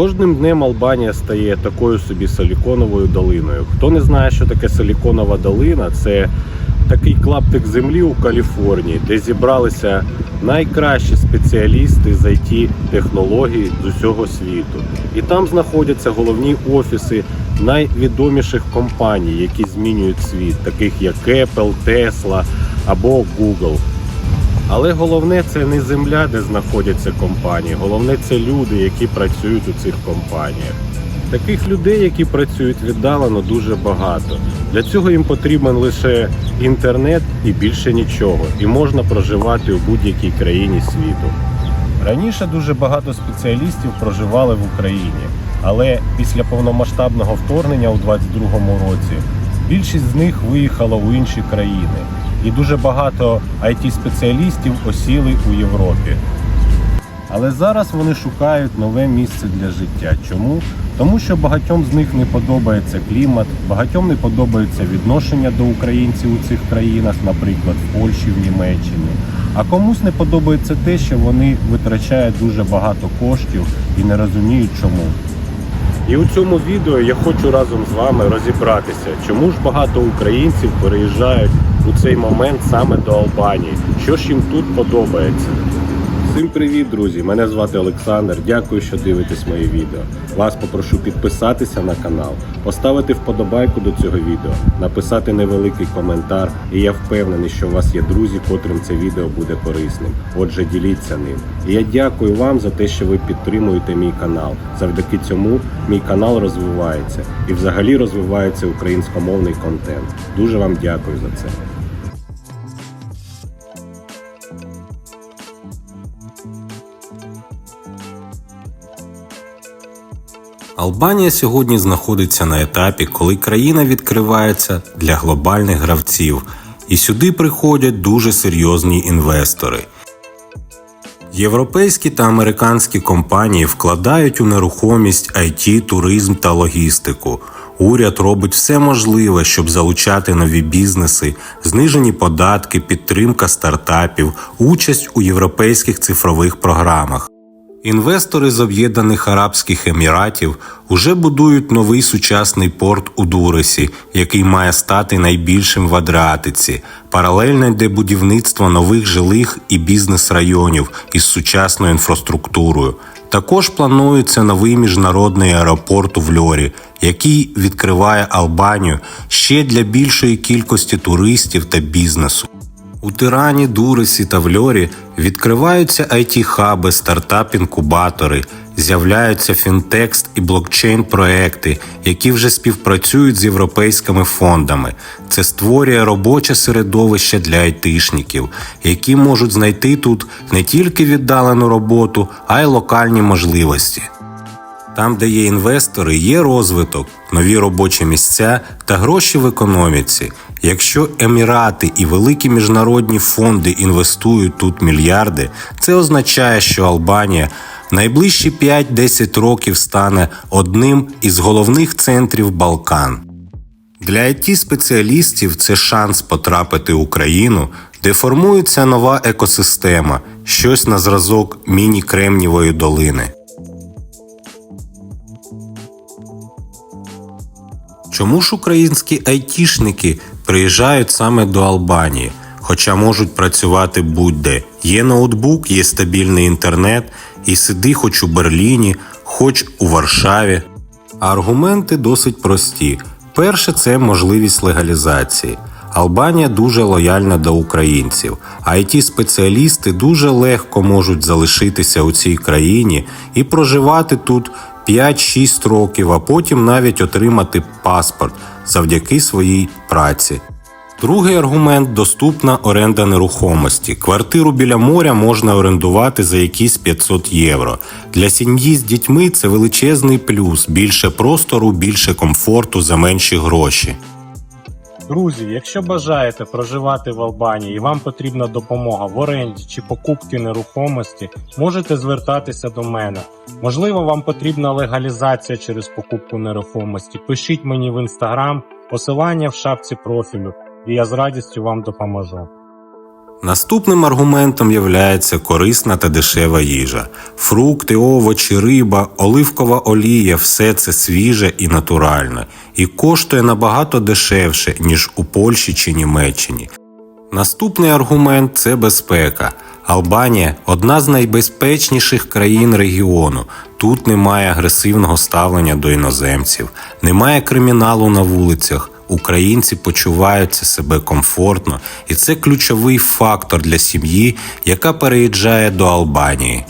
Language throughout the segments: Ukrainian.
кожним днем Албанія стає такою собі силіконовою долиною. Хто не знає, що таке силіконова долина, це такий клаптик землі у Каліфорнії, де зібралися найкращі спеціалісти з it технологій з усього світу. І там знаходяться головні офіси найвідоміших компаній, які змінюють світ, таких як Apple, Tesla або Google. Але головне це не земля, де знаходяться компанії. Головне це люди, які працюють у цих компаніях. Таких людей, які працюють віддалено, дуже багато. Для цього їм потрібен лише інтернет і більше нічого. І можна проживати у будь-якій країні світу. Раніше дуже багато спеціалістів проживали в Україні, але після повномасштабного вторгнення у 2022 році більшість з них виїхала у інші країни, і дуже багато it спеціалістів осіли у Європі. Але зараз вони шукають нове місце для життя. Чому? Тому що багатьом з них не подобається клімат, багатьом не подобається відношення до українців у цих країнах, наприклад, в Польщі, в Німеччині. А комусь не подобається те, що вони витрачають дуже багато коштів і не розуміють чому. І у цьому відео я хочу разом з вами розібратися, чому ж багато українців переїжджають у цей момент саме до Албанії. Що ж їм тут подобається? Всім привіт, друзі! Мене звати Олександр. Дякую, що дивитесь моє відео. Вас попрошу підписатися на канал, поставити вподобайку до цього відео, написати невеликий коментар. І я впевнений, що у вас є друзі, котрим це відео буде корисним. Отже, діліться ним. І я дякую вам за те, що ви підтримуєте мій канал. Завдяки цьому мій канал розвивається і взагалі розвивається українськомовний контент. Дуже вам дякую за це. Албанія сьогодні знаходиться на етапі, коли країна відкривається для глобальних гравців, і сюди приходять дуже серйозні інвестори. Європейські та американські компанії вкладають у нерухомість, IT, туризм та логістику. Уряд робить все можливе, щоб залучати нові бізнеси, знижені податки, підтримка стартапів, участь у європейських цифрових програмах. Інвестори з Об'єднаних Арабських Еміратів уже будують новий сучасний порт у Дуресі, який має стати найбільшим в Адріатиці. Паралельно йде будівництво нових жилих і бізнес-районів із сучасною інфраструктурою. Також планується новий міжнародний аеропорт у Вльорі, який відкриває Албанію ще для більшої кількості туристів та бізнесу. У Тирані, Дуресі та Вльорі відкриваються IT-хаби, стартап-інкубатори, з'являються фінтекст і блокчейн-проекти, які вже співпрацюють з європейськими фондами. Це створює робоче середовище для айтишників, які можуть знайти тут не тільки віддалену роботу, а й локальні можливості. Там, де є інвестори, є розвиток, нові робочі місця та гроші в економіці. Якщо Емірати і великі міжнародні фонди інвестують тут мільярди, це означає, що Албанія найближчі 5-10 років стане одним із головних центрів Балкан. Для it спеціалістів це шанс потрапити в Україну, де формується нова екосистема, щось на зразок міні-кремнівої долини. Чому ж українські айтішники приїжджають саме до Албанії, хоча можуть працювати будь-де? Є ноутбук, є стабільний інтернет, і сиди хоч у Берліні, хоч у Варшаві. Аргументи досить прості. Перше це можливість легалізації. Албанія дуже лояльна до українців, а it спеціалісти дуже легко можуть залишитися у цій країні і проживати тут 5-6 років, а потім навіть отримати паспорт завдяки своїй праці. Другий аргумент доступна оренда нерухомості. Квартиру біля моря можна орендувати за якісь 500 євро. Для сім'ї з дітьми це величезний плюс, більше простору, більше комфорту за менші гроші. Друзі, якщо бажаєте проживати в Албанії і вам потрібна допомога в оренді чи покупці нерухомості, можете звертатися до мене. Можливо, вам потрібна легалізація через покупку нерухомості. Пишіть мені в інстаграм, посилання в шапці профілю, і я з радістю вам допоможу. Наступним аргументом являється корисна та дешева їжа. Фрукти, овочі, риба, оливкова олія все це свіже і натуральне, і коштує набагато дешевше, ніж у Польщі чи Німеччині. Наступний аргумент це безпека. Албанія одна з найбезпечніших країн регіону. Тут немає агресивного ставлення до іноземців, немає криміналу на вулицях. Українці почуваються себе комфортно, і це ключовий фактор для сім'ї, яка переїжджає до Албанії.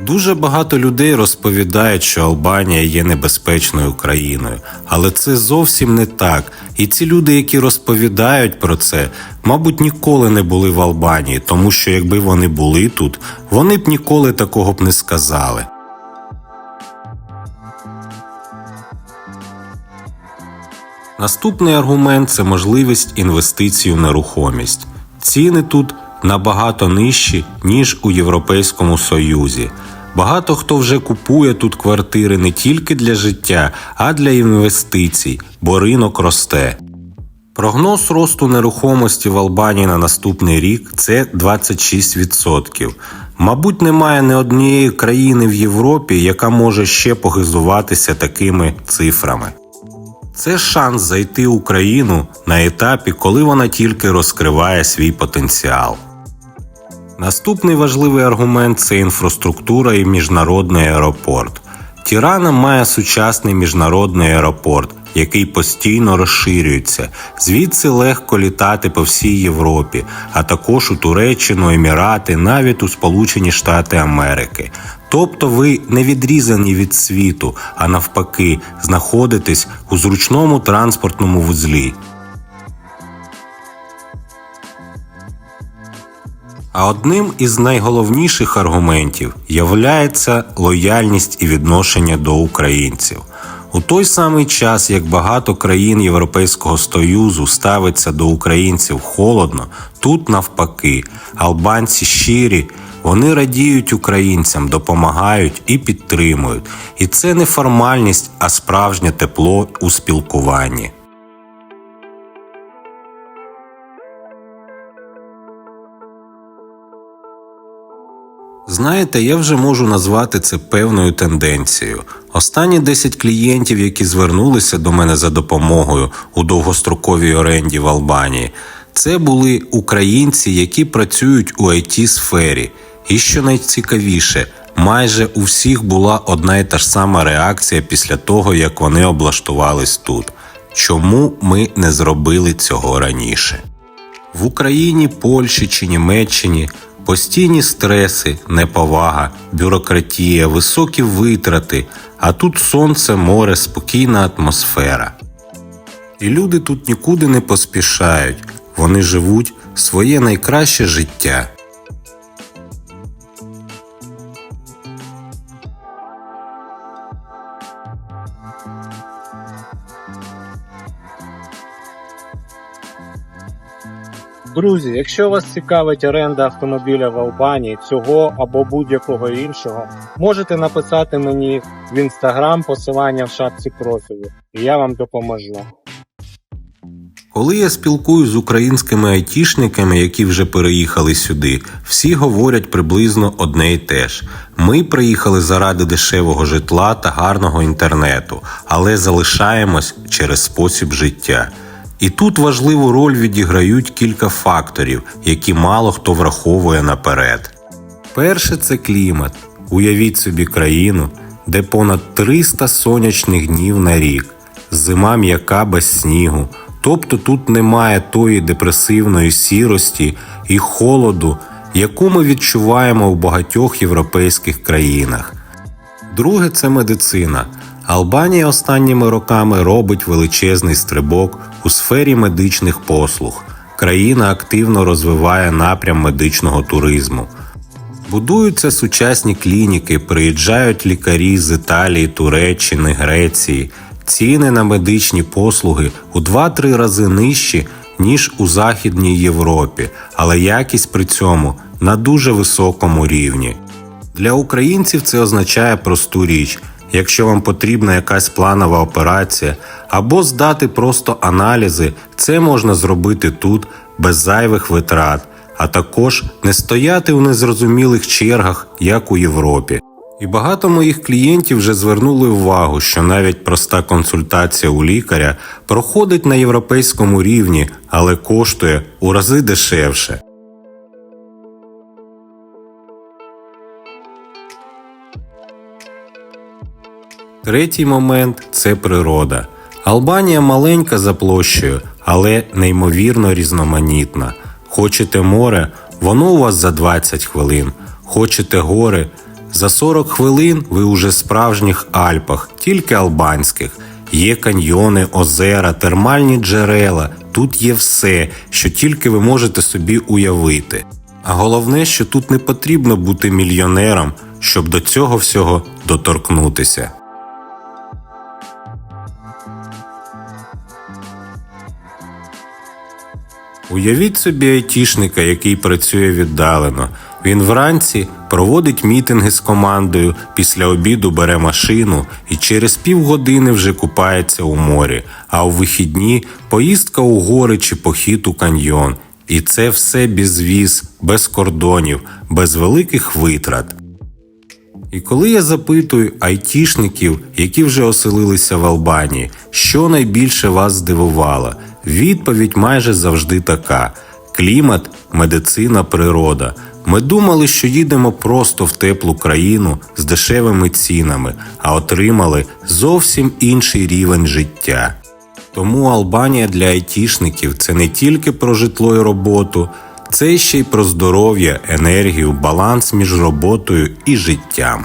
Дуже багато людей розповідають, що Албанія є небезпечною країною, але це зовсім не так. І ці люди, які розповідають про це, мабуть, ніколи не були в Албанії, тому що якби вони були тут, вони б ніколи такого б не сказали. Наступний аргумент це можливість інвестицій у нерухомість. Ціни тут набагато нижчі, ніж у Європейському Союзі. Багато хто вже купує тут квартири не тільки для життя, а для інвестицій, бо ринок росте. Прогноз росту нерухомості в Албанії на наступний рік це 26%. Мабуть, немає ні однієї країни в Європі, яка може ще похизуватися такими цифрами. Це шанс зайти Україну на етапі, коли вона тільки розкриває свій потенціал. Наступний важливий аргумент це інфраструктура і міжнародний аеропорт. Тірана має сучасний міжнародний аеропорт, який постійно розширюється. Звідси легко літати по всій Європі, а також у Туреччину, Емірати, навіть у Сполучені Штати Америки. Тобто ви не відрізані від світу, а навпаки, знаходитесь у зручному транспортному вузлі. А одним із найголовніших аргументів являється лояльність і відношення до українців. У той самий час, як багато країн Європейського Союзу ставиться до українців холодно, тут навпаки, албанці щирі, вони радіють українцям, допомагають і підтримують. І це не формальність, а справжнє тепло у спілкуванні. Знаєте, я вже можу назвати це певною тенденцією. Останні 10 клієнтів, які звернулися до мене за допомогою у довгостроковій оренді в Албанії, це були українці, які працюють у it сфері. І що найцікавіше, майже у всіх була одна і та ж сама реакція після того, як вони облаштувались тут. Чому ми не зробили цього раніше? В Україні, Польщі чи Німеччині постійні стреси, неповага, бюрократія, високі витрати, а тут сонце, море, спокійна атмосфера. І люди тут нікуди не поспішають, вони живуть своє найкраще життя. Друзі, якщо вас цікавить оренда автомобіля в Албанії, цього або будь-якого іншого, можете написати мені в інстаграм посилання в шапці профілю, і я вам допоможу. Коли я спілкуюсь з українськими айтішниками, які вже переїхали сюди, всі говорять приблизно одне й те ж. Ми приїхали заради дешевого житла та гарного інтернету, але залишаємось через спосіб життя. І тут важливу роль відіграють кілька факторів, які мало хто враховує наперед. Перше це клімат. Уявіть собі країну, де понад 300 сонячних днів на рік, зима м'яка без снігу. Тобто тут немає тої депресивної сірості і холоду, яку ми відчуваємо у багатьох європейських країнах. Друге це медицина. Албанія останніми роками робить величезний стрибок у сфері медичних послуг. Країна активно розвиває напрям медичного туризму. Будуються сучасні клініки, приїжджають лікарі з Італії, Туреччини, Греції. Ціни на медичні послуги у 2-3 рази нижчі, ніж у Західній Європі, але якість при цьому на дуже високому рівні. Для українців це означає просту річ. Якщо вам потрібна якась планова операція або здати просто аналізи, це можна зробити тут без зайвих витрат. а також не стояти у незрозумілих чергах, як у Європі. І багато моїх клієнтів вже звернули увагу, що навіть проста консультація у лікаря проходить на європейському рівні, але коштує у рази дешевше. Третій момент це природа. Албанія маленька за площею, але неймовірно різноманітна. Хочете море, воно у вас за 20 хвилин. Хочете гори, за 40 хвилин ви уже в справжніх Альпах, тільки албанських. Є каньйони, озера, термальні джерела. Тут є все, що тільки ви можете собі уявити. А головне, що тут не потрібно бути мільйонером, щоб до цього всього доторкнутися. Уявіть собі айтішника, який працює віддалено. Він вранці проводить мітинги з командою, після обіду бере машину і через півгодини вже купається у морі, а у вихідні поїздка у гори чи похід у каньйон. І це все без віз, без кордонів, без великих витрат. І коли я запитую айтішників, які вже оселилися в Албанії, що найбільше вас здивувало, відповідь майже завжди така: клімат, медицина, природа. Ми думали, що їдемо просто в теплу країну з дешевими цінами, а отримали зовсім інший рівень життя. Тому Албанія для айтішників це не тільки про житло і роботу, це ще й про здоров'я, енергію, баланс між роботою і життям.